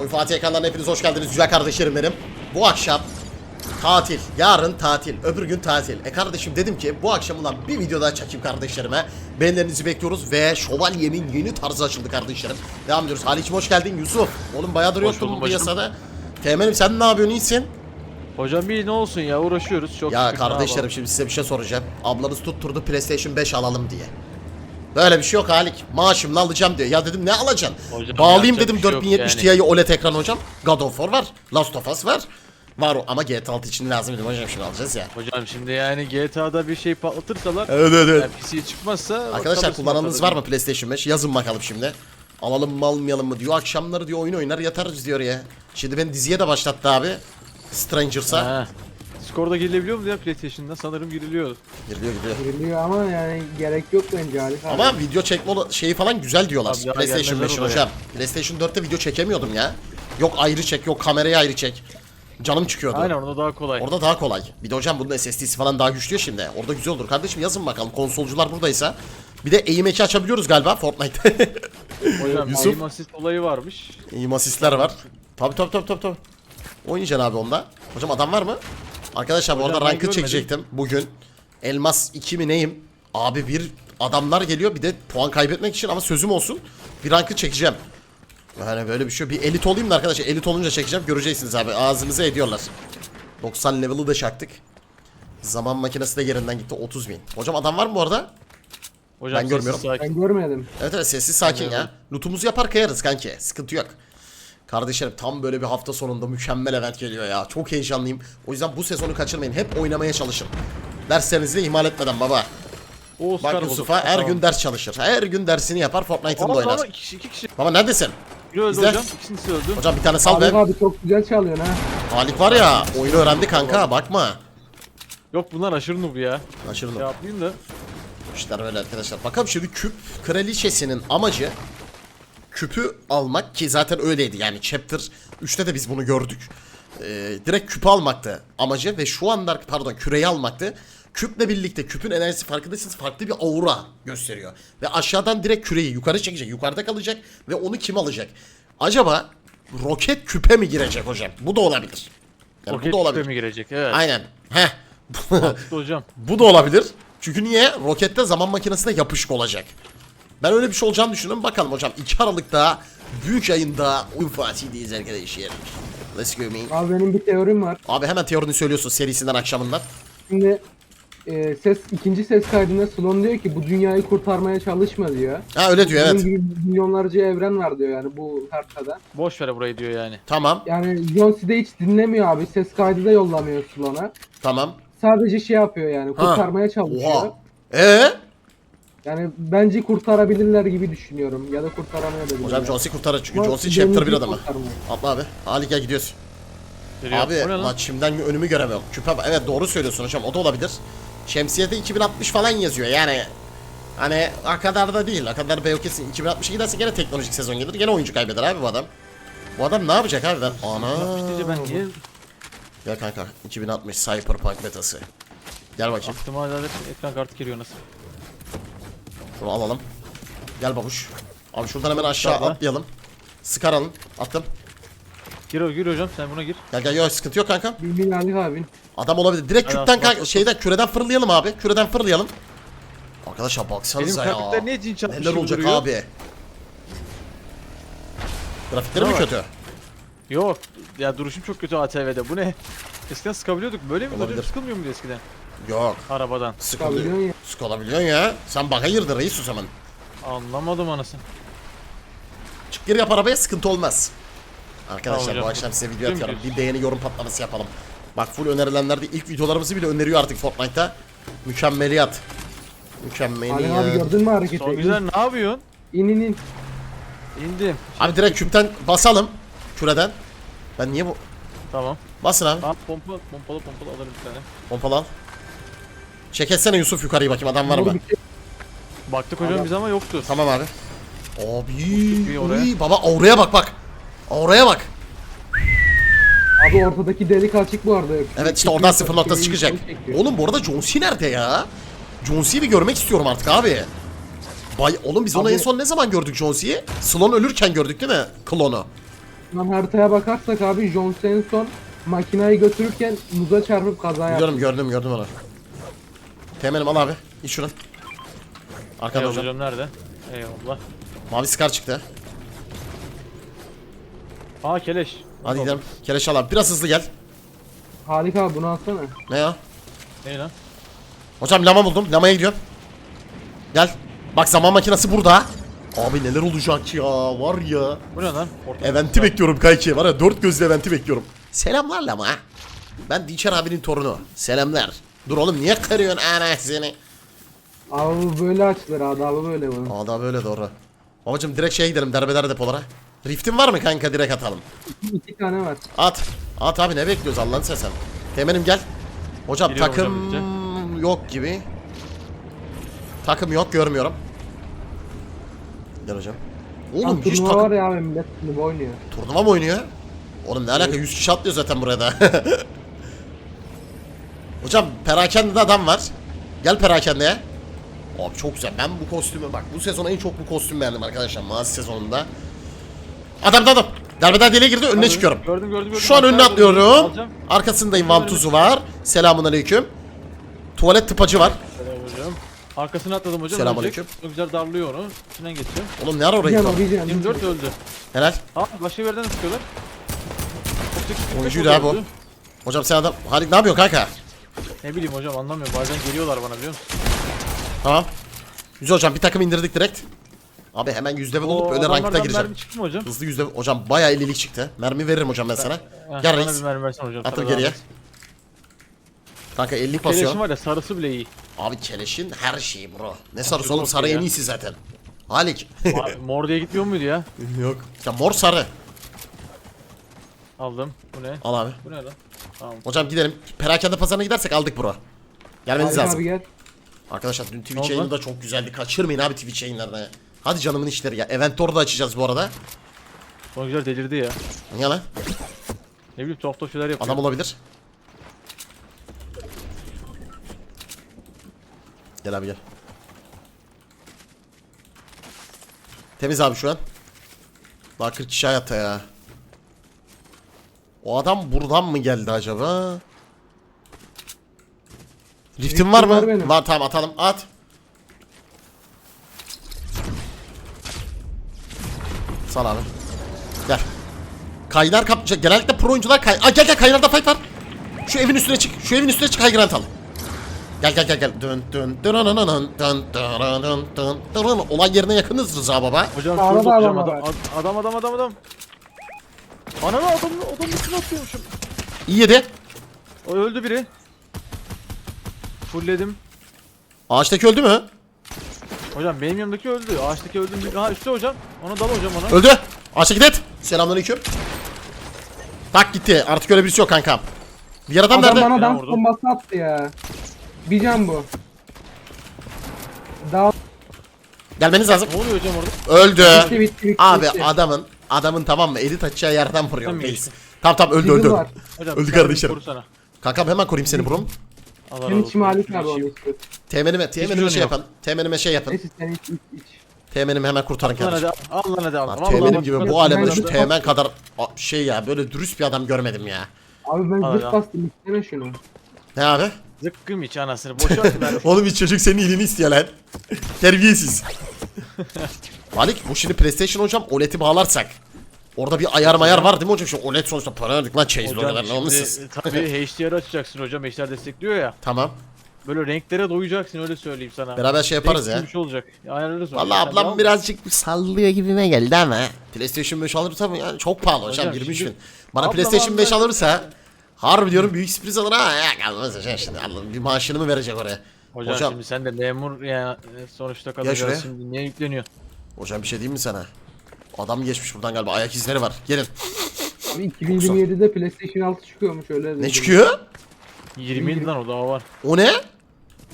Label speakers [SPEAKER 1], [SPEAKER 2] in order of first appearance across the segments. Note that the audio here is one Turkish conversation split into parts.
[SPEAKER 1] Oy Fatih ekranlarına hepiniz hoş geldiniz güzel kardeşlerim benim. Bu akşam tatil, yarın tatil, öbür gün tatil. E kardeşim dedim ki bu akşam ulan bir video daha çekeyim kardeşlerime. Beğenilerinizi bekliyoruz ve Şövalye'nin yeni tarzı açıldı kardeşlerim. Devam ediyoruz. Halicim hoş geldin Yusuf. Oğlum bayağıdır
[SPEAKER 2] Hoş
[SPEAKER 1] yoktun
[SPEAKER 2] buldum
[SPEAKER 1] bu
[SPEAKER 2] başım.
[SPEAKER 1] piyasada. Teğmenim sen ne yapıyorsun iyisin?
[SPEAKER 2] Hocam iyi ne olsun ya uğraşıyoruz çok
[SPEAKER 1] Ya
[SPEAKER 2] ne
[SPEAKER 1] kardeşlerim
[SPEAKER 2] yapalım.
[SPEAKER 1] şimdi size bir şey soracağım. Ablanız tutturdu PlayStation 5 alalım diye. Böyle bir şey yok Halik. Maaşımla alacağım diyor. Ya dedim ne alacaksın?
[SPEAKER 2] Hocam
[SPEAKER 1] Bağlayayım dedim
[SPEAKER 2] bir şey yok
[SPEAKER 1] 4070
[SPEAKER 2] yani.
[SPEAKER 1] Ti'yi OLED ekran hocam. God of War var. Last of Us var. Var o ama GTA 6 için lazım dedim hocam şimdi alacağız ya.
[SPEAKER 2] Hocam şimdi yani GTA'da bir şey patlatırsalar
[SPEAKER 1] Evet evet
[SPEAKER 2] yani PC çıkmasa
[SPEAKER 1] Arkadaşlar kullananınız var mı PlayStation 5? Yazın bakalım şimdi. Alalım mı almayalım mı diyor. Akşamları diyor oyun oynar yatarız diyor ya. Şimdi ben diziye de başlattı abi. Strangers'a.
[SPEAKER 2] Discord'a girilebiliyor mu ya PlayStation'da? Sanırım giriliyor.
[SPEAKER 1] Gidiyor gidiyor.
[SPEAKER 3] Giriliyor ama yani gerek yok bence Halit abi.
[SPEAKER 1] Ama video çekme ola- şeyi falan güzel diyorlar.
[SPEAKER 2] Abi ya,
[SPEAKER 1] PlayStation
[SPEAKER 2] gelmezler
[SPEAKER 1] 5'in
[SPEAKER 2] oraya.
[SPEAKER 1] hocam. PlayStation 4'te video çekemiyordum ya. Yok ayrı çek, yok kamerayı ayrı çek. Canım çıkıyordu.
[SPEAKER 2] Aynen orada daha kolay.
[SPEAKER 1] Orada daha kolay. Bir de hocam bunun SSD'si falan daha güçlü ya şimdi. Orada güzel olur. Kardeşim yazın bakalım konsolcular buradaysa. Bir de aim eki açabiliyoruz galiba Fortnite'te.
[SPEAKER 2] Hocam
[SPEAKER 1] Yusuf.
[SPEAKER 2] aim assist olayı varmış.
[SPEAKER 1] aim asistler var. Tabi tabi tabi tabi tabi. Oynayacaksın abi onda. Hocam adam var mı? Arkadaşlar bu arada
[SPEAKER 2] görmedim.
[SPEAKER 1] çekecektim bugün. Elmas 2 mi neyim? Abi bir adamlar geliyor bir de puan kaybetmek için ama sözüm olsun. Bir ranked çekeceğim. Yani böyle bir şey. Bir elit olayım da arkadaşlar. Elit olunca çekeceğim. Göreceksiniz abi. Ağzımıza ediyorlar. 90 level'ı da çaktık. Zaman makinesi de yerinden gitti 30 bin. Hocam adam var mı bu arada?
[SPEAKER 2] Hocam
[SPEAKER 1] Ben görmüyorum.
[SPEAKER 2] sakin.
[SPEAKER 3] Ben görmedim.
[SPEAKER 1] Evet evet sessiz sakin ya. Lootumuzu yapar kayarız kanki. Sıkıntı yok. Kardeşlerim tam böyle bir hafta sonunda mükemmel event geliyor ya. Çok heyecanlıyım. O yüzden bu sezonu kaçırmayın. Hep oynamaya çalışın. Derslerinizi de ihmal etmeden baba.
[SPEAKER 2] O Oscar
[SPEAKER 1] Bak. Yusuf'a her
[SPEAKER 2] Tamam.
[SPEAKER 1] gün ders çalışır. Her gün dersini yapar Fortnite'ın da oynar.
[SPEAKER 2] tamam, iki kişi, iki kişi.
[SPEAKER 1] Baba neredesin?
[SPEAKER 2] Biri öldü
[SPEAKER 1] İzle.
[SPEAKER 2] hocam. İkisi öldü.
[SPEAKER 1] Hocam bir tane sal be.
[SPEAKER 3] abi çok güzel çalıyorsun ha.
[SPEAKER 1] Halik var ya oyunu öğrendi kanka bakma.
[SPEAKER 2] Yok bunlar aşırı noob ya.
[SPEAKER 1] Aşırı
[SPEAKER 2] Şey yapmayayım da.
[SPEAKER 1] İşler böyle arkadaşlar. Bakalım şimdi küp kraliçesinin amacı küpü almak ki zaten öyleydi. Yani chapter 3'te de biz bunu gördük. Ee, direkt küpü almaktı amacı ve şu anda pardon küreyi almaktı. Küple birlikte küpün enerjisi farkındaysanız farklı bir aura gösteriyor. Ve aşağıdan direkt küreyi yukarı çekecek. Yukarıda kalacak ve onu kim alacak? Acaba roket küpe mi girecek hocam? Bu da olabilir. Yani
[SPEAKER 2] Roket
[SPEAKER 1] bu da
[SPEAKER 2] küpe
[SPEAKER 1] olabilir.
[SPEAKER 2] mi girecek? Evet.
[SPEAKER 1] Aynen. Heh.
[SPEAKER 2] Hocam.
[SPEAKER 1] Bu da olabilir. Çünkü niye? Rokette zaman makinesine yapışık olacak. Ben öyle bir şey olacağını düşünüyorum. Bakalım hocam 2 Aralık'ta büyük yayında Oyun Fatih'deyiz arkadaşlar. Let's go man.
[SPEAKER 3] Abi benim bir teorim var.
[SPEAKER 1] Abi hemen teorini söylüyorsun serisinden akşamından.
[SPEAKER 3] Şimdi e, ses ikinci ses kaydında Sloan diyor ki bu dünyayı kurtarmaya çalışma diyor.
[SPEAKER 1] Ha öyle diyor
[SPEAKER 3] Bunun
[SPEAKER 1] evet.
[SPEAKER 3] gibi milyonlarca evren var diyor yani bu haritada.
[SPEAKER 2] Boş ver burayı diyor yani.
[SPEAKER 1] Tamam.
[SPEAKER 3] Yani John C. de hiç dinlemiyor abi. Ses kaydı da yollamıyor Sloan'a.
[SPEAKER 1] Tamam.
[SPEAKER 3] Sadece şey yapıyor yani
[SPEAKER 1] Ha.
[SPEAKER 3] kurtarmaya çalışıyor.
[SPEAKER 1] Oha. Ee?
[SPEAKER 3] Yani bence kurtarabilirler gibi düşünüyorum. Ya da kurtaramayabilirler.
[SPEAKER 1] Hocam John C kurtarır çünkü John C chapter bir adamı. Atla abi. Ali gel gidiyoruz.
[SPEAKER 2] Geliyor.
[SPEAKER 1] Abi
[SPEAKER 2] O ne lan?
[SPEAKER 1] lan şimdiden önümü göremiyorum. Küpe evet doğru söylüyorsun hocam o da olabilir. Şemsiyede 2060 falan yazıyor yani. Hani o kadar da değil. O kadar be kesin. 2060'a giderse gene teknolojik sezon gelir. Gene oyuncu kaybeder abi bu adam. Bu adam ne yapacak abi ben? Ana.
[SPEAKER 2] İşte ben niye
[SPEAKER 1] Gel kanka. 2060 Cyberpunk betası. Gel bakayım.
[SPEAKER 2] aklıma hala ekran kartı giriyor nasıl?
[SPEAKER 1] Şunu alalım. Gel babuş. Abi şuradan hemen aşağı
[SPEAKER 2] Tabii.
[SPEAKER 1] atlayalım. Sıkar alın. Attım.
[SPEAKER 2] Gir o gir hocam sen buna gir.
[SPEAKER 1] Gel gel yok sıkıntı yok kanka.
[SPEAKER 3] Milyarlık abi.
[SPEAKER 1] Adam olabilir. Direkt
[SPEAKER 2] Hadi
[SPEAKER 1] küpten
[SPEAKER 2] atla,
[SPEAKER 1] kanka, şeyden küreden fırlayalım abi. Küreden fırlayalım. Arkadaşlar
[SPEAKER 2] Benim
[SPEAKER 1] baksanıza ya.
[SPEAKER 2] karakter niye cin çarpmış
[SPEAKER 1] Neler
[SPEAKER 2] gibi
[SPEAKER 1] olacak
[SPEAKER 2] duruyor?
[SPEAKER 1] abi? Grafikleri mi
[SPEAKER 2] var?
[SPEAKER 1] kötü?
[SPEAKER 2] Yok. Ya duruşum çok kötü ATV'de. Bu ne? Eskiden sıkabiliyorduk. Böyle mi?
[SPEAKER 1] Olabilir.
[SPEAKER 2] Hocam sıkılmıyor muydu eskiden?
[SPEAKER 1] Yok.
[SPEAKER 2] Arabadan.
[SPEAKER 1] Sıkılıyor.
[SPEAKER 3] Ya.
[SPEAKER 1] Sıkılabiliyorsun ya. Sen bak hayırdır reis o zaman.
[SPEAKER 2] Anlamadım anasını.
[SPEAKER 1] Çık geri yap arabaya sıkıntı olmaz. Arkadaşlar
[SPEAKER 2] Tamam
[SPEAKER 1] bu akşam size video atıyorum. Bir beğeni yorum patlaması yapalım. Bak full önerilenlerde ilk videolarımızı bile öneriyor artık Fortnite'ta. Mükemmeliyat.
[SPEAKER 3] Ali abi
[SPEAKER 1] Mükemmeliyat.
[SPEAKER 3] gördün mü hareketi?
[SPEAKER 2] Son güzel ne yapıyorsun?
[SPEAKER 3] İn in in.
[SPEAKER 2] İndim.
[SPEAKER 1] Abi direkt küpten basalım. Küreden. Ben niye bu...
[SPEAKER 2] Tamam.
[SPEAKER 1] Basın abi.
[SPEAKER 2] Ben pompa, pompalı pompalı alırım bir tane.
[SPEAKER 1] Pompalı al. Çek etsene Yusuf yukarıyı bakayım adam var mı?
[SPEAKER 3] Şey-
[SPEAKER 2] Baktık hocam biz ama yoktu.
[SPEAKER 1] Tamam abi. Abi.
[SPEAKER 2] oraya.
[SPEAKER 1] uy, baba oraya bak bak. Oraya bak.
[SPEAKER 3] Abi ortadaki delik açık bu arada.
[SPEAKER 1] Evet işte oradan sıfır noktası çıkacak. Oğlum bu arada John C nerede ya? John C'yi bir görmek istiyorum artık abi. Bay oğlum biz onu
[SPEAKER 3] Abi-
[SPEAKER 1] en son ne zaman gördük John C'yi? Sloan ölürken gördük değil mi? Klonu.
[SPEAKER 3] Şu an haritaya bakarsak abi John Senson makinayı götürürken muza çarpıp kaza yaptı.
[SPEAKER 1] Biliyorum gördüm gördüm onu. Temelim al abi. İç şunu. Arkada
[SPEAKER 2] Eyvallah
[SPEAKER 1] hocam.
[SPEAKER 2] hocam nerede? Eyvallah.
[SPEAKER 1] Mavi skar çıktı.
[SPEAKER 2] Aa keleş.
[SPEAKER 1] Hadi gidelim. Keleş al abi. Biraz hızlı gel.
[SPEAKER 3] Harika abi bunu alsana.
[SPEAKER 1] Ne ya?
[SPEAKER 2] Ne lan?
[SPEAKER 1] Hocam lama buldum. Lamaya gidiyorum. Gel. Bak zaman makinesi burada. Abi neler olacak ya var ya.
[SPEAKER 2] Bu ne lan? Orta
[SPEAKER 1] Eventi bekliyorum kanki. Var ya dört gözlü eventi bekliyorum. Selamlar lama. Ben Dinçer abinin torunu. Selamlar. Dur oğlum niye kırıyorsun anasını?
[SPEAKER 3] Abi böyle açılır adabı böyle bunun.
[SPEAKER 1] Aa daha böyle doğru. Babacım direkt şeye gidelim derbeder depolara. Rift'in var mı kanka direkt atalım.
[SPEAKER 3] İki tane var.
[SPEAKER 1] At. At abi ne bekliyoruz Allah'ın sen. Temenim gel. Hocam
[SPEAKER 2] Geliyorum
[SPEAKER 1] takım
[SPEAKER 2] hocam
[SPEAKER 1] yok gibi. Takım yok görmüyorum. Gel hocam. Oğlum
[SPEAKER 3] Oğlum,
[SPEAKER 1] hiç
[SPEAKER 3] turnuva
[SPEAKER 1] takım...
[SPEAKER 3] var ya abi millet turnuva oynuyor.
[SPEAKER 1] Turnuva mı oynuyor? Oğlum ne alaka 100 kişi atlıyor zaten buraya da. Hocam perakende adam var. Gel perakendeye. Abi çok güzel. Ben bu kostümü bak bu sezon en çok bu kostüm beğendim arkadaşlar. Mazi sezonunda. Adam da adam. Derbeder deliğe girdi önüne çıkıyorum.
[SPEAKER 2] Gördüm gördüm gördüm.
[SPEAKER 1] Şu an önüne atlıyorum.
[SPEAKER 2] Alacağım.
[SPEAKER 1] Arkasındayım Vantuzu var. Selamun aleyküm. Tuvalet tıpacı var.
[SPEAKER 2] Selam hocam. Arkasına atladım hocam.
[SPEAKER 1] Selamünaleyküm.
[SPEAKER 2] ölecek. Çok güzel darlıyor onu. İçinden geçiyor.
[SPEAKER 1] Oğlum ne ara oraya
[SPEAKER 3] Diyeceğim
[SPEAKER 1] gitti?
[SPEAKER 3] abi diyeceğim.
[SPEAKER 2] 24 öldü.
[SPEAKER 1] Helal.
[SPEAKER 2] Ha başka bir yerden sıkıyorlar.
[SPEAKER 1] Oyuncuydu abi o. Hocam sen adam... Halit ne yapıyorsun kanka?
[SPEAKER 2] Ne bileyim hocam anlamıyorum. Bazen geliyorlar bana biliyor musun?
[SPEAKER 1] Tamam. Güzel hocam bir takım indirdik direkt. Abi hemen yüzde olup
[SPEAKER 2] Oo,
[SPEAKER 1] öyle rankta gireceğim.
[SPEAKER 2] mermi çıktı mı hocam?
[SPEAKER 1] Hızlı yüzde hocam bayağı 50'lik çıktı. Mermi veririm hocam ben sana.
[SPEAKER 2] Heh,
[SPEAKER 1] Gel
[SPEAKER 2] bana
[SPEAKER 1] reis.
[SPEAKER 2] bir mermi versene hocam.
[SPEAKER 1] Atıl geriye.
[SPEAKER 2] zahmet.
[SPEAKER 1] Kanka 50
[SPEAKER 2] Keleşim
[SPEAKER 1] basıyor.
[SPEAKER 2] var ya sarısı bile iyi.
[SPEAKER 1] Abi keleşin her şeyi bro. Ne sarısı
[SPEAKER 2] çok
[SPEAKER 1] oğlum sarı
[SPEAKER 2] iyi
[SPEAKER 1] en
[SPEAKER 2] ya.
[SPEAKER 1] iyisi zaten. Halik.
[SPEAKER 2] Abi, Mor diye gitmiyor muydu ya?
[SPEAKER 1] Yok. Ya mor sarı.
[SPEAKER 2] Aldım. Bu ne?
[SPEAKER 1] Al abi.
[SPEAKER 2] Bu ne lan? Tamam.
[SPEAKER 1] Hocam gidelim. Perakende pazarına gidersek aldık bro. Gelmeniz
[SPEAKER 3] Harika
[SPEAKER 1] lazım.
[SPEAKER 3] abi gel.
[SPEAKER 1] Arkadaşlar dün Twitch
[SPEAKER 2] oldu
[SPEAKER 1] yayını da çok güzeldi. Kaçırmayın abi Twitch yayınlarını. ya. Hadi canımın işleri ya. Eventor'u da açacağız bu arada.
[SPEAKER 2] Sonuçlar delirdi ya.
[SPEAKER 1] Niye lan?
[SPEAKER 2] Ne bileyim tuhaf tuhaf şeyler yapıyor.
[SPEAKER 1] Adam olabilir. Gel abi gel. Temiz abi şu an. Daha 40 kişi hayatta ya. O adam buradan mı geldi acaba? Rift'in var mı?
[SPEAKER 3] var benim.
[SPEAKER 1] Var tamam atalım at. Sal abi. Gel. Kaynar kap genellikle pro oyuncular kay Aa, gel gel kaynarda fight var. Şu evin üstüne çık. Şu evin üstüne çık high ground al. Gel gel gel gel. Dın dın dın dın dın dın dın dın dın. Olay yerine yakınız Rıza baba.
[SPEAKER 2] Hocam şurada
[SPEAKER 3] adam
[SPEAKER 2] adam adam adam adam. Ananı adam adam üstüne atıyormuşum.
[SPEAKER 1] İyi yedi.
[SPEAKER 2] O öldü biri. Fullledim.
[SPEAKER 1] Ağaçtaki öldü mü?
[SPEAKER 2] Hocam benim yanımdaki öldü. Ağaçtaki öldü. Ha üstte hocam. Ona dal hocam ona.
[SPEAKER 1] Öldü. Ağaçtaki net. Selamünaleyküm. Tak gitti. Artık öyle birisi yok kankam. Diğer adam,
[SPEAKER 3] Adam
[SPEAKER 1] nerede?
[SPEAKER 3] bana dans
[SPEAKER 2] vurdum.
[SPEAKER 3] bombası attı ya. Bir can bu. Daha
[SPEAKER 1] Gelmeniz lazım.
[SPEAKER 2] Ne oluyor hocam orada?
[SPEAKER 1] Öldü.
[SPEAKER 3] bitti bitti bitti.
[SPEAKER 1] Abi
[SPEAKER 3] bitti.
[SPEAKER 1] adamın adamın tamam mı? Eli taçacağı yerden vuruyor.
[SPEAKER 2] Sen geçtin?
[SPEAKER 1] Tamam tamam öldü öldü.
[SPEAKER 3] var.
[SPEAKER 2] Hocam
[SPEAKER 1] Öldü
[SPEAKER 2] bir tane
[SPEAKER 1] kardeşlerim.
[SPEAKER 2] koru sana.
[SPEAKER 1] Kankam hemen koruyayım seni brom.
[SPEAKER 2] Allah
[SPEAKER 3] Senin
[SPEAKER 2] razı olsun.
[SPEAKER 3] Halik abi onu
[SPEAKER 1] teğmenime
[SPEAKER 2] canı
[SPEAKER 1] şey
[SPEAKER 2] yok.
[SPEAKER 1] yapın. Teğmenime şey yapın.
[SPEAKER 3] Neyse sen iç iç iç.
[SPEAKER 1] Teğmenimi hemen kurtarın
[SPEAKER 2] Al lan
[SPEAKER 1] kardeşim.
[SPEAKER 2] hadi al lan hadi al.
[SPEAKER 1] Lan
[SPEAKER 2] Vallahi
[SPEAKER 1] teğmenim
[SPEAKER 2] bak-
[SPEAKER 1] gibi bu alemde şu teğmen kadar a- şey ya böyle dürüst bir adam görmedim ya.
[SPEAKER 3] Abi ben
[SPEAKER 2] Al
[SPEAKER 3] zırt
[SPEAKER 2] ya.
[SPEAKER 3] bastım isteme şunu.
[SPEAKER 1] Ne abi?
[SPEAKER 2] Zıkkım iç anasını. Atın ben.
[SPEAKER 1] Oğlum hiç çocuk senin iyiliğini istiyor lan. Terbiyesiz. Malik bu şimdi PlayStation hocam OLED'i bağlarsak. Orada bir ayar mayar var değil mi hocam? Şu OLED sonuçta para verdik lan Chase'li
[SPEAKER 2] Hocam
[SPEAKER 1] oralar ne olmuşsunuz?
[SPEAKER 2] şimdi tabii HDR açacaksın hocam. HDR destekliyor ya.
[SPEAKER 1] Tamam.
[SPEAKER 2] Böyle renklere doyacaksın öyle söyleyeyim sana.
[SPEAKER 1] Beraber şey yaparız
[SPEAKER 2] Renk
[SPEAKER 1] ya.
[SPEAKER 2] bir şey olacak. Ayarlarız onu. Sen
[SPEAKER 1] ablam
[SPEAKER 2] devam-
[SPEAKER 1] birazcık sallıyor gibime geldi ama. PlayStation 5 alırsa mı yani çok pahalı hocam,
[SPEAKER 2] Hocam
[SPEAKER 1] 23
[SPEAKER 2] şimdi-
[SPEAKER 1] bin. Bana PlayStation 5
[SPEAKER 2] aldı.
[SPEAKER 1] alırsa harbi diyorum büyük sürpriz alır ha. Ya kalmaz hocam şimdi Allah'ım bir maaşını mı verecek oraya?
[SPEAKER 2] Hocam,
[SPEAKER 1] Hocam,
[SPEAKER 2] şimdi sen de memur ya sonuçta kalacağız şimdi niye yükleniyor?
[SPEAKER 1] hocam bir şey diyeyim mi sana? Adam geçmiş buradan galiba ayak izleri var. Gelin.
[SPEAKER 3] Abi 2027'de PlayStation 6 çıkıyormuş öyle.
[SPEAKER 1] Ne çıkıyor?
[SPEAKER 2] 27 lan o daha var.
[SPEAKER 1] O ne?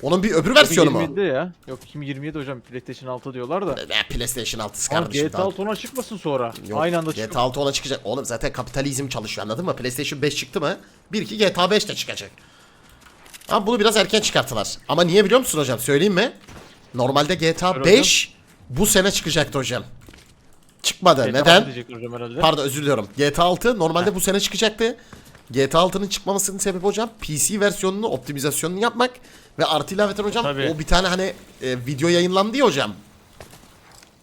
[SPEAKER 1] Onun bir öbür versiyonu mu?
[SPEAKER 2] 2027'de ya. Yok 2027 hocam PlayStation 6 diyorlar da.
[SPEAKER 1] Ne PlayStation 6'sı
[SPEAKER 2] Ama
[SPEAKER 1] kardeşim.
[SPEAKER 2] GTA
[SPEAKER 1] daha-
[SPEAKER 2] 6 ona çıkmasın sonra.
[SPEAKER 1] Yok,
[SPEAKER 2] Aynı anda çıkıyor.
[SPEAKER 1] GTA 6 ona çıkacak. Oğlum zaten kapitalizm çalışıyor anladın mı? PlayStation 5 çıktı mı? Bir iki GTA 5 de çıkacak. Ama bunu biraz erken çıkarttılar. Ama niye biliyor musun hocam? Söyleyeyim mi? Normalde GTA
[SPEAKER 2] Söyle
[SPEAKER 1] 5 bu sene çıkacaktı hocam. Çıkmadı.
[SPEAKER 2] GTA
[SPEAKER 1] Neden?
[SPEAKER 2] Diyecek hocam herhalde.
[SPEAKER 1] Pardon özür diliyorum. GTA 6 normalde bu sene çıkacaktı. GTA 6'nın çıkmamasının sebebi hocam PC versiyonunu optimizasyonunu yapmak ve artı ilaveten hocam
[SPEAKER 2] Tabii.
[SPEAKER 1] o bir tane hani e, video yayınlandı ya hocam.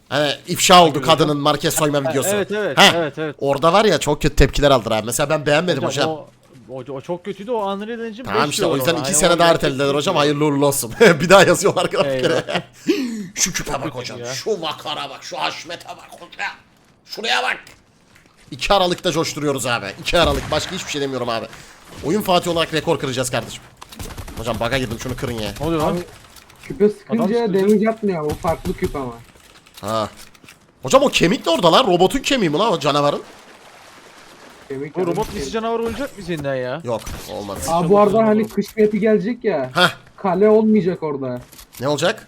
[SPEAKER 1] Hani ifşa oldu kadının market soyma videosu.
[SPEAKER 2] evet, evet,
[SPEAKER 1] Heh,
[SPEAKER 2] evet, evet.
[SPEAKER 1] Orada var ya çok kötü tepkiler aldılar abi. Mesela ben beğenmedim hocam.
[SPEAKER 2] O, o, o çok kötüydü o Unreal Engine
[SPEAKER 1] Tamam
[SPEAKER 2] 5
[SPEAKER 1] işte o
[SPEAKER 2] diyorlar
[SPEAKER 1] yüzden
[SPEAKER 2] ona.
[SPEAKER 1] iki
[SPEAKER 2] Hani
[SPEAKER 1] sene
[SPEAKER 2] o
[SPEAKER 1] daha
[SPEAKER 2] gerçek
[SPEAKER 1] ertelediler hocam. Hayırlı uğurlu olsun. bir daha yazıyorlar.
[SPEAKER 2] Eyvah.
[SPEAKER 1] Şu küpe bak hocam.
[SPEAKER 2] ya.
[SPEAKER 1] Şu vakara bak. Şu haşmete bak hoca. Şuraya bak. 2 Aralık'ta coşturuyoruz abi. 2 Aralık. Başka hiçbir şey demiyorum abi. Oyun Fatih olarak rekor kıracağız kardeşim. Hocam baga girdim şunu kırın ya.
[SPEAKER 2] Ne oluyor lan?
[SPEAKER 3] Küpe sıkınca damage yapmıyor. O farklı küp ama.
[SPEAKER 1] Ha. Hocam o kemik de orada lan. Robotun kemiği mi lan o canavarın?
[SPEAKER 3] Demek
[SPEAKER 2] Bu robot dişi canavar olacak mı senden ya?
[SPEAKER 1] Yok olmaz.
[SPEAKER 3] Abi bu arada hani kış map'i gelecek ya.
[SPEAKER 1] Hah
[SPEAKER 3] Kale olmayacak orada.
[SPEAKER 1] ne olacak?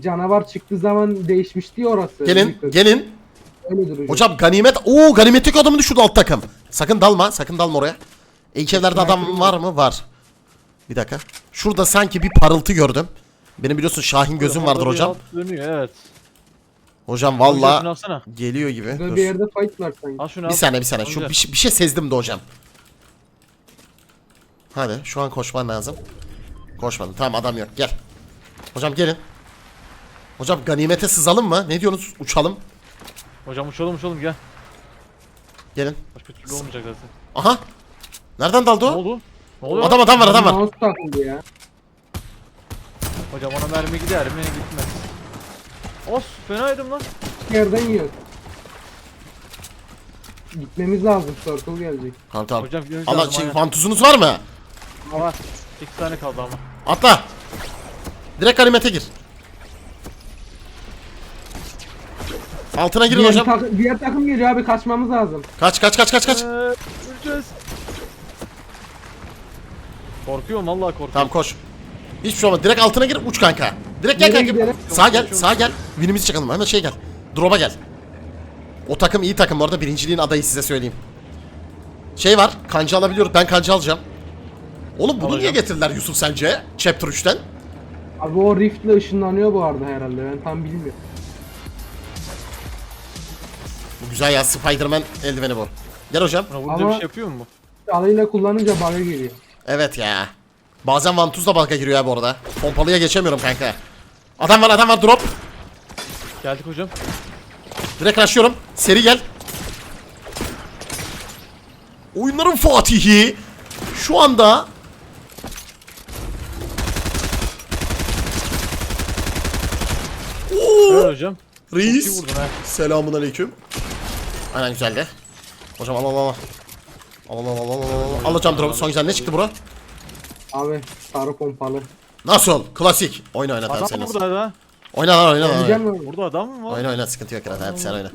[SPEAKER 3] Canavar çıktığı zaman değişmişti ya orası.
[SPEAKER 1] Gelin gelin.
[SPEAKER 3] Öyle duracak.
[SPEAKER 1] Hocam ganimet. Oo ganimetlik adamı düşürdü alt takım. Sakın dalma sakın dalma oraya. İlk evlerde adam var mı? Var. Bir dakika. Şurada sanki bir parıltı gördüm. Benim biliyorsun Şahin gözüm vardır
[SPEAKER 2] Orada bir
[SPEAKER 1] hocam.
[SPEAKER 2] alt Dönüyor evet.
[SPEAKER 1] Hocam
[SPEAKER 2] Hocam şunu
[SPEAKER 1] valla
[SPEAKER 2] alsana.
[SPEAKER 1] geliyor gibi. Dur.
[SPEAKER 3] bir yerde fight var sanki.
[SPEAKER 2] Al şunu al.
[SPEAKER 1] Bir saniye bir saniye. Şu
[SPEAKER 2] Amca.
[SPEAKER 1] bir, şey- bir şey sezdim de hocam. Hadi şu an koşman lazım. Koşmadın. Tamam adam yok. Gel. Hocam gelin. Hocam ganimete sızalım mı? Ne diyorsunuz? Uçalım.
[SPEAKER 2] Hocam uçalım uçalım gel.
[SPEAKER 1] Gelin.
[SPEAKER 2] Başka türlü olmayacak zaten.
[SPEAKER 1] Aha. Nereden daldı
[SPEAKER 2] Ne
[SPEAKER 1] o?
[SPEAKER 2] oldu? Ne oluyor?
[SPEAKER 1] Adam adam var adam var.
[SPEAKER 3] Mouse takıldı ya.
[SPEAKER 2] Hocam ona mermi gider mi? Gitmez. Of fenaydım lan.
[SPEAKER 3] Yerden yiyor. Gitmemiz lazım. Circle gelecek.
[SPEAKER 1] Tamam tamam.
[SPEAKER 2] Hocam gitmemiz
[SPEAKER 1] Allah
[SPEAKER 2] lazım,
[SPEAKER 1] şey,
[SPEAKER 2] aynen.
[SPEAKER 1] vantuzunuz var mı?
[SPEAKER 2] Var. İki tane kaldı ama.
[SPEAKER 1] Atla. Direkt ganimete gir. Altına girin
[SPEAKER 3] Diğer,
[SPEAKER 1] hocam.
[SPEAKER 3] tak- diğer takım geliyor abi kaçmamız lazım.
[SPEAKER 1] Kaç kaç kaç kaç kaç.
[SPEAKER 2] Eee, öleceğiz. Korkuyorum vallahi korkuyorum.
[SPEAKER 1] Tamam koş. Hiçbir şey olmaz. Direkt altına gir uç kanka. Direkt gel
[SPEAKER 3] Nereye
[SPEAKER 1] kanka.
[SPEAKER 3] gidelim?
[SPEAKER 1] Sağa gel sağa gel. Winimizi çıkalım. Hemen şey gel. Drop'a gel. O takım iyi takım bu arada. Birinciliğin adayı size söyleyeyim. Şey var. Kanca alabiliyoruz. Ben kanca alacağım. Oğlum bunu niye
[SPEAKER 2] Alacağım.
[SPEAKER 1] getirdiler Yusuf sence? Chapter 3'ten.
[SPEAKER 3] Abi o riftle ışınlanıyor bu arada herhalde. Ben tam bilmiyorum.
[SPEAKER 1] Bu güzel ya. Spider-Man eldiveni bu. Gel hocam.
[SPEAKER 2] Vurunca
[SPEAKER 3] Ama-
[SPEAKER 2] bir şey yapıyor mu? bu?
[SPEAKER 3] Alıyla kullanınca bug'a geliyor.
[SPEAKER 1] Evet ya. Bazen vantuz da balka giriyor ya bu arada. Pompalıya geçemiyorum kanka. Adam var adam var drop.
[SPEAKER 2] Geldik hocam.
[SPEAKER 1] Direkt rushlıyorum. Seri gel. Oyunların Fatihi. Şu anda Oo,
[SPEAKER 2] hocam. Çok iyi
[SPEAKER 1] reis.
[SPEAKER 2] vurdun ha.
[SPEAKER 1] Selamun aleyküm. Aynen güzeldi. Hocam al al al. Al al al al al al. Al hocam drop. Son güzel ne çıktı bro?
[SPEAKER 3] Abi sarı pompalı.
[SPEAKER 1] Nasıl? Klasik. Oyna oyna tamam
[SPEAKER 2] Adam
[SPEAKER 1] sen
[SPEAKER 2] mı
[SPEAKER 1] nasıl?
[SPEAKER 2] burada ha?
[SPEAKER 1] Oyna lan oyna lan.
[SPEAKER 3] Oynayacak
[SPEAKER 1] Oyna
[SPEAKER 3] mı?
[SPEAKER 2] Burada adam mı var?
[SPEAKER 1] oyna, oyna sıkıntı yok herhalde. Hadi sen oyna.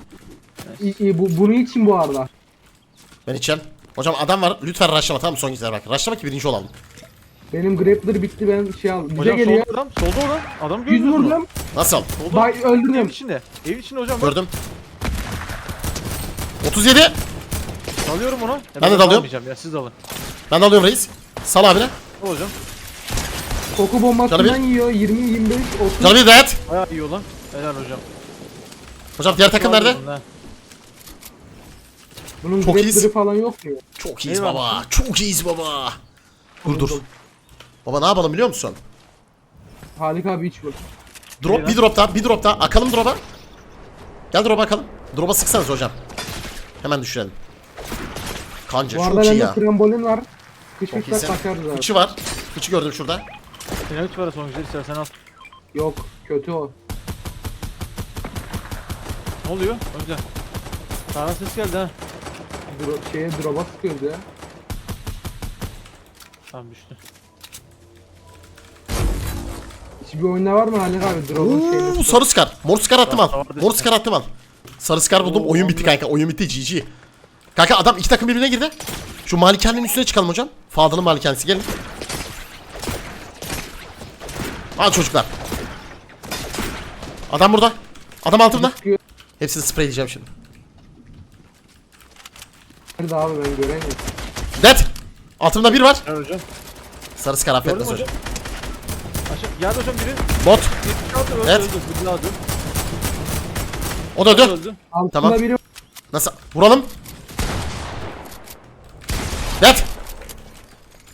[SPEAKER 3] İyi, iyi, bu, bunu için bu arada.
[SPEAKER 1] Ben içeceğim. Hocam adam var. Lütfen rushlama tamam mı? Son güzel bak. Rushlama ki birinci olalım.
[SPEAKER 3] Benim grappler bitti ben şey aldım. Bize
[SPEAKER 2] Hocam
[SPEAKER 3] geliyor.
[SPEAKER 2] solda adam. Solda adam. Adam
[SPEAKER 3] 100
[SPEAKER 2] görüyoruz mu?
[SPEAKER 3] vurdum.
[SPEAKER 1] Nasıl?
[SPEAKER 2] Solda.
[SPEAKER 3] Bay
[SPEAKER 2] Evin
[SPEAKER 3] öldürdüm.
[SPEAKER 2] içinde. Evin içinde hocam. bak.
[SPEAKER 1] Gördüm. 37.
[SPEAKER 2] Dalıyorum ona. Ya
[SPEAKER 1] Ben de dalıyorum.
[SPEAKER 2] Ya siz dalın.
[SPEAKER 1] Ben de alıyorum reis. Sal abine.
[SPEAKER 2] Ne hocam?
[SPEAKER 3] Koku bombasından
[SPEAKER 1] Canı
[SPEAKER 3] yiyor. 20, 25, 30.
[SPEAKER 1] Canı bir dayat.
[SPEAKER 2] Bayağı iyi olan. Helal hocam.
[SPEAKER 1] Hocam diğer takım nerede?
[SPEAKER 2] Ha.
[SPEAKER 3] Bunun
[SPEAKER 1] Çok iyiyiz.
[SPEAKER 3] falan yok mu?
[SPEAKER 1] Çok iyiyiz
[SPEAKER 2] Eyvallah.
[SPEAKER 1] baba. Çok iyiyiz baba. Dur dur. Baba ne yapalım biliyor musun?
[SPEAKER 3] Harika abi hiç bu.
[SPEAKER 1] Drop bir drop daha bir drop daha. Akalım drop'a. Gel drop'a akalım. Drop'a sıksanız hocam. Hemen düşürelim. Kanca
[SPEAKER 3] Bu arada
[SPEAKER 1] çok iyi
[SPEAKER 3] bende
[SPEAKER 1] ya.
[SPEAKER 3] trambolin var.
[SPEAKER 1] Çok
[SPEAKER 3] Kışmışsak
[SPEAKER 1] iyisin.
[SPEAKER 3] kaçarız abi.
[SPEAKER 1] Fıçı var. Fıçı gördüm şurada.
[SPEAKER 2] Dinamit var son güzel istersen al.
[SPEAKER 3] Yok kötü o.
[SPEAKER 2] Ne oluyor? Önce. Sağdan ses geldi ha.
[SPEAKER 3] Dro şeye drop'a sıkıyordu ya.
[SPEAKER 2] Tamam düştü.
[SPEAKER 3] Hiçbir oyunda var mı Halil abi? Drop'un şeyini.
[SPEAKER 1] Oo, sarı skar. Mor skar attım al. Mor skar attım al. Sarı skar buldum.
[SPEAKER 2] Oo,
[SPEAKER 1] Oyun bitti kanka. Oyun bitti. GG. Kanka adam iki takım birbirine girdi. Şu malikanenin üstüne çıkalım hocam. Fadıl'ın malikanesi gelin. Al çocuklar. Adam burada. Adam altımda.
[SPEAKER 3] Sıkıyor.
[SPEAKER 1] Hepsini spreyleyeceğim şimdi.
[SPEAKER 3] Nerede abi ben göremiyorum.
[SPEAKER 1] Dead. Altımda bir var.
[SPEAKER 2] Helal hocam.
[SPEAKER 1] Sarı skar affetmez
[SPEAKER 2] mü
[SPEAKER 1] hocam.
[SPEAKER 2] hocam? Aşağı geldi hocam biri.
[SPEAKER 1] Bot.
[SPEAKER 2] Öldü
[SPEAKER 1] Evet.
[SPEAKER 2] öldü. Daha öldü.
[SPEAKER 1] O da. Öldü.
[SPEAKER 3] Altında
[SPEAKER 1] Tamam.
[SPEAKER 3] biri
[SPEAKER 1] Nasıl? Vuralım. Yat.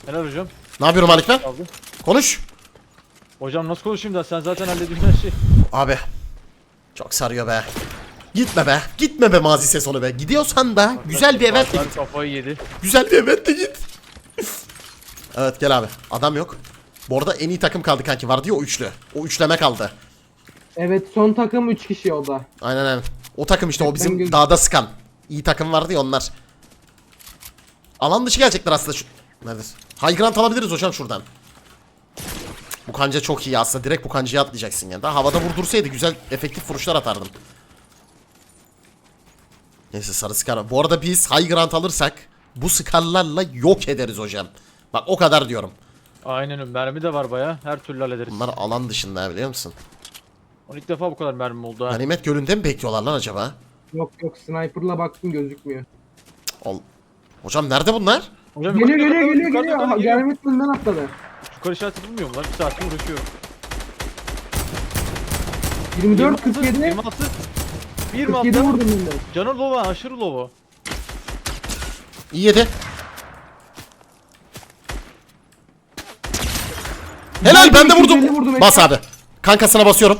[SPEAKER 2] Helal hocam.
[SPEAKER 1] Ne yapıyorum Malik ben?
[SPEAKER 2] Aldı.
[SPEAKER 1] Konuş.
[SPEAKER 2] Hocam nasıl konuşayım da sen zaten hallediyorsun her şeyi.
[SPEAKER 1] Abi. Çok sarıyor be. Gitme be. Gitme be mazi ses onu be. Gidiyorsan da güzel bir eventle git.
[SPEAKER 2] Kafayı yedi.
[SPEAKER 1] Güzel bir eventle git. evet gel abi. Adam yok. Bu arada en iyi takım kaldı kanki. Vardı ya o üçlü. O üçleme kaldı.
[SPEAKER 3] Evet son takım 3 kişi o da.
[SPEAKER 1] Aynen aynen. O takım işte o
[SPEAKER 3] Ben
[SPEAKER 1] bizim
[SPEAKER 3] göz-
[SPEAKER 1] dağda sıkan. İyi takım vardı ya onlar. Alan dışı gelecekler aslında şu... Nedir? High ground alabiliriz hocam şuradan. Bu kanca çok iyi aslında. Direkt bu kancaya atlayacaksın yani. Daha havada vurdursaydı güzel efektif vuruşlar atardım. Neyse sarı skar. Bu arada biz high ground alırsak bu skarlarla yok ederiz hocam. Bak o kadar diyorum.
[SPEAKER 2] Aynen öyle. Mermi de var baya. Her türlü hallederiz.
[SPEAKER 1] Bunlar alan dışında biliyor musun?
[SPEAKER 2] On ilk defa bu kadar mermi oldu ha.
[SPEAKER 1] Ganimet gölünde mi bekliyorlar lan acaba?
[SPEAKER 3] Yok yok sniper'la baktım gözükmüyor.
[SPEAKER 1] Ol- Hocam nerede bunlar?
[SPEAKER 2] Hocam
[SPEAKER 3] Geliyor
[SPEAKER 2] yukarı-
[SPEAKER 3] geliyor
[SPEAKER 2] yukarı-
[SPEAKER 3] geliyor
[SPEAKER 2] yukarı-
[SPEAKER 3] geliyor.
[SPEAKER 2] yukarı
[SPEAKER 3] Aha,
[SPEAKER 2] geliyor.
[SPEAKER 3] Gelmet önden atladı.
[SPEAKER 2] Yukarı işareti bulmuyor mu lan? Bir saattir uğraşıyorum.
[SPEAKER 3] 24 47
[SPEAKER 2] 26.
[SPEAKER 3] 47
[SPEAKER 2] 26.
[SPEAKER 3] vurdum ben de.
[SPEAKER 2] Canı lova aşırı lova.
[SPEAKER 1] İyi yedi. Helal ben de
[SPEAKER 3] 250 vurdum,
[SPEAKER 1] vurdum. Bas abi. Kankasına basıyorum.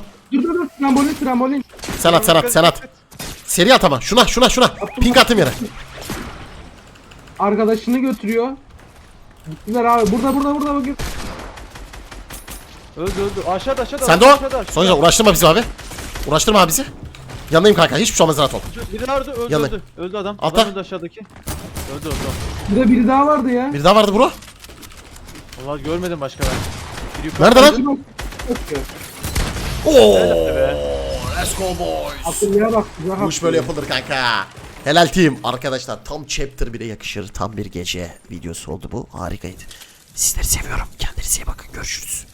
[SPEAKER 3] Trambolin trambolin.
[SPEAKER 1] Sen at sen at sen at. Seri at ama. Şuna şuna şuna. Pink attım yere.
[SPEAKER 3] Arkadaşını götürüyor. Gittiler abi burada burada burada bakın.
[SPEAKER 2] Öldü öldü. Aşağıda aşağıda.
[SPEAKER 1] Sen de o.
[SPEAKER 2] aşağıda, aşağıda.
[SPEAKER 1] Sonuçta uğraştırma bizi abi. Uğraştırma abi bizi. Yanındayım kanka. Hiçbir şey olmaz rahat ol.
[SPEAKER 2] Biri nerede? Öldü
[SPEAKER 1] Yanı.
[SPEAKER 2] öldü. Öldü adam.
[SPEAKER 1] Altta.
[SPEAKER 2] Adam öldü aşağıdaki. Öldü öldü.
[SPEAKER 3] Burada biri daha vardı ya.
[SPEAKER 1] Bir daha vardı bro.
[SPEAKER 2] Vallahi görmedim başka ben. Biri yukarı-
[SPEAKER 1] Nerede lan?
[SPEAKER 3] Bak- bakıyor.
[SPEAKER 1] Oo.
[SPEAKER 2] be.
[SPEAKER 1] Let's go boys.
[SPEAKER 3] Akıllıya bak. güzel
[SPEAKER 1] Bu iş böyle yapılır kanka. Helal team. Arkadaşlar tam chapter 1'e yakışır. Tam bir gece videosu oldu bu. Harikaydı. Sizleri seviyorum. Kendinize iyi bakın. Görüşürüz.